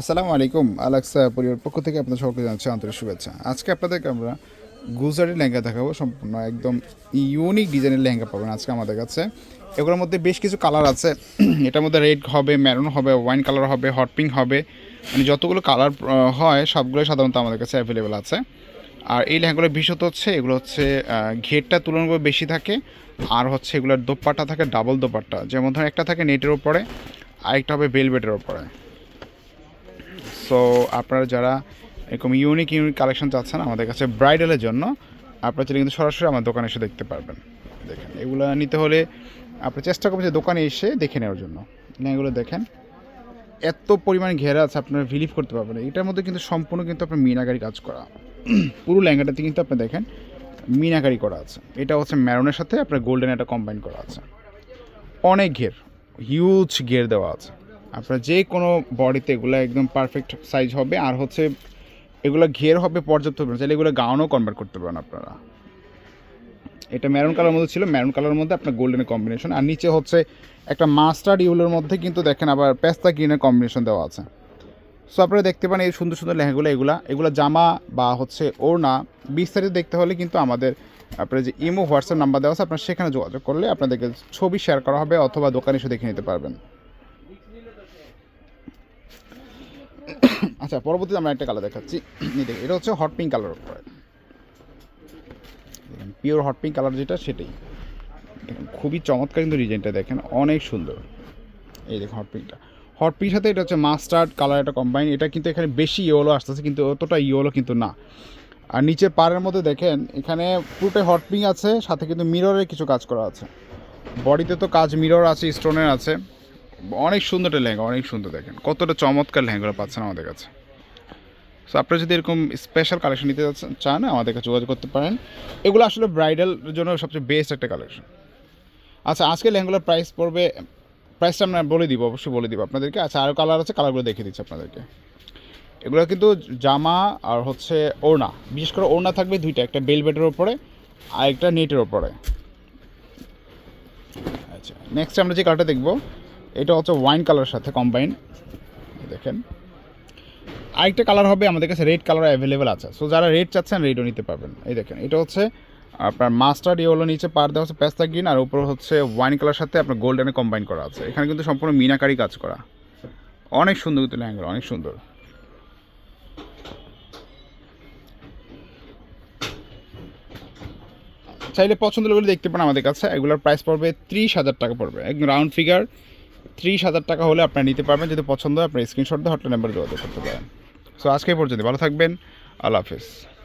আসসালামু আলাইকুম, আলাক্সা পরিবার পক্ষ থেকে আপনাদের সকলকে জানাচ্ছি আন্তরিক শুভেচ্ছা। আজকে আপনাদেরকে আমরা গুজরাটি লেহেঙ্গা দেখাবো, সম্পূর্ণ একদম ইউনিক ডিজাইনের লেহেঙ্গা পাবেন আজকে আমাদের কাছে। এগুলোর মধ্যে বেশ কিছু কালার আছে, এটার মধ্যে রেড হবে ম্যারুন হবে ওয়াইন কালার হবে হট পিঙ্ক হবে। মানে যতগুলো কালার হয় সবগুলো সাধারণত আমাদের কাছে অ্যাভেলেবেল আছে। আর এই লেহেঙ্গাগুলো বিশেষত হচ্ছে, এগুলো হচ্ছে ঘেরটা তুলনামূলক বেশি থাকে, আর হচ্ছে এগুলোর দোপাট্টা থাকে ডাবল দোপাট্টা। যেমন ধরুন একটা থাকে নেটের ওপরে আরেকটা হবে বেলবেটের ওপরে সো আপনারা যারা এরকম ইউনিক ইউনিক কালেকশন চাচ্ছেন আমাদের কাছে ব্রাইডালের জন্য, আপনারা চাইলে কিন্তু সরাসরি আমার দোকানে এসে দেখতে পারবেন। দেখেন, এগুলো নিতে হলে আপনি চেষ্টা করবেন যে দোকানে এসে দেখে নেওয়ার জন্য। এগুলো দেখেন, এত পরিমাণ ঘেরা আছে, আপনারা বিলিভ করতে পারবেন এটার মধ্যে কিন্তু সম্পূর্ণ কিন্তু আপনার মিনাকারি কাজ করা। পুরো ল্যাঙ্গাটাতে কিন্তু আপনি দেখেন, মিনাকারি করা আছে। এটা হচ্ছে ম্যারনের সাথে আপনার গোল্ডেন একটা কম্বাইন করা আছে। অনেক ঘের হিউজ ঘের দেওয়া আছে। আপনার যে কোনো বডিতে এগুলো একদম পারফেক্ট সাইজ হবে, আর হচ্ছে এগুলো ঘের হবে পর্যাপ্ত পরিমাণ, চাইলে এগুলো গাউনও কনভার্ট করতে পারেন আপনারা। এটা ম্যারুন কালার মধ্যে ছিল ম্যারুন কালারের মধ্যে আপনার গোল্ডেনের কম্বিনেশন আর নিচে হচ্ছে একটা মাস্টার্ড ইউলোর মধ্যে কিন্তু দেখেন আবার পেস্তা গ্রিনের কম্বিনেশন দেওয়া আছে। সো আপনারা দেখতে পান এই সুন্দর সুন্দর লেহেঙ্গাগুলো, এগুলা, এগুলো জামা বা হচ্ছে ওড়না, বিস্তারিত দেখতে হলে কিন্তু আমাদের আপনার যে ইমো, হোয়াটসঅ্যাপ নাম্বার দেওয়া আছে, আপনার সেখানে যোগাযোগ করলে আপনাদেরকে ছবি শেয়ার করা হবে, অথবা দোকানে এসে দেখে নিতে পারবেন। আচ্ছা পরবর্তীতে আমরা একটা কালার দেখাচ্ছি। দেখুন, এটা হচ্ছে হট পিঙ্ক কালার উপরে। পিওর হট পিঙ্ক কালার যেটা সেটাই। খুবই চমৎকার কিন্তু ডিজাইনটা দেখেন অনেক সুন্দর। এই দেখুন হট পিঙ্কটা হট পিঙ্ক সাথে এটা হচ্ছে মাস্টার্ড কালার একটা কম্বাইন এটা কিন্তু এখানে বেশি ইয়েলো আসতেছে কিন্তু অতটা ইয়েলো কিন্তু না। আর নিচে পাড়ের মধ্যে দেখেন এখানে পুরোটাই হট পিঙ্ক আছে সাথে কিন্তু মিররের কিছু কাজ করা আছে। বডিতে তো কাজ মিরর আছে স্টোনের আছে। অনেক সুন্দর একটা লেহেঙ্গা, অনেক সুন্দর দেখেন। কতটা চমৎকার লেহেঙ্গাগুলো পাচ্ছেন আমাদের কাছে। সো আপনারা যদি এরকম স্পেশাল কালেকশন নিতে চান, আমাদের কাছে যোগাযোগ করতে পারেন। এগুলো আসলে ব্রাইডাল জন্য সবচেয়ে বেস্ট একটা কালেকশন আচ্ছা আজকে লেহেঙ্গাগুলোর প্রাইস পড়বে প্রাইসটা আমরা বলে দিব, অবশ্যই বলে দিব আপনাদেরকে। আচ্ছা আরও কালার আছে কালারগুলো দেখিয়ে দিচ্ছি আপনাদেরকে। এগুলো কিন্তু জামা আর হচ্ছে ওড়না। বিশেষ করে ওড়না থাকবে দুইটা, একটা বেলবেটের ওপরে আর একটা নেটের ওপরে আচ্ছা নেক্সট আমরা যে কালারটা দেখব এটা হচ্ছে ওয়াইন কালারের সাথে কম্বাইন দেখেন। আরেকটা কালার হবে আমাদের কাছে রেড কালার অ্যাভেলেবেল আছে। সো যারা রেড চাচ্ছেন রেডও নিতে পারবেন। এই দেখেন, এটা হচ্ছে আপনার মাস্টার্ড ইয়ে হলো নিচে পার দেওয়া হচ্ছে পেস্তা গ্রিন আর উপর হচ্ছে ওয়াইন কালার সাথে আপনার গোল্ডেনে কম্বাইন করা আছে। এখানে কিন্তু সম্পূর্ণ মিনাকারি কাজ করা। অনেক সুন্দর কিন্তু লেহেঙ্গা, অনেক সুন্দর। চাইলে পছন্দ হলে দেখতে পান আমাদের কাছে। এগুলোর প্রাইস পড়বে ত্রিশ হাজার টাকা পড়বে। একদম রাউন্ড ফিগার ত্রিশ হাজার টাকা হলে আপনারা নিতে পারবেন। যদি পছন্দ হয়, আপনার স্ক্রিনশট দিয়ে হটলাইন নাম্বার যোগাযোগ করতে পারেন। সো আজকে পর্যন্ত ভালো থাকবেন। আল্লাহ হাফেজ।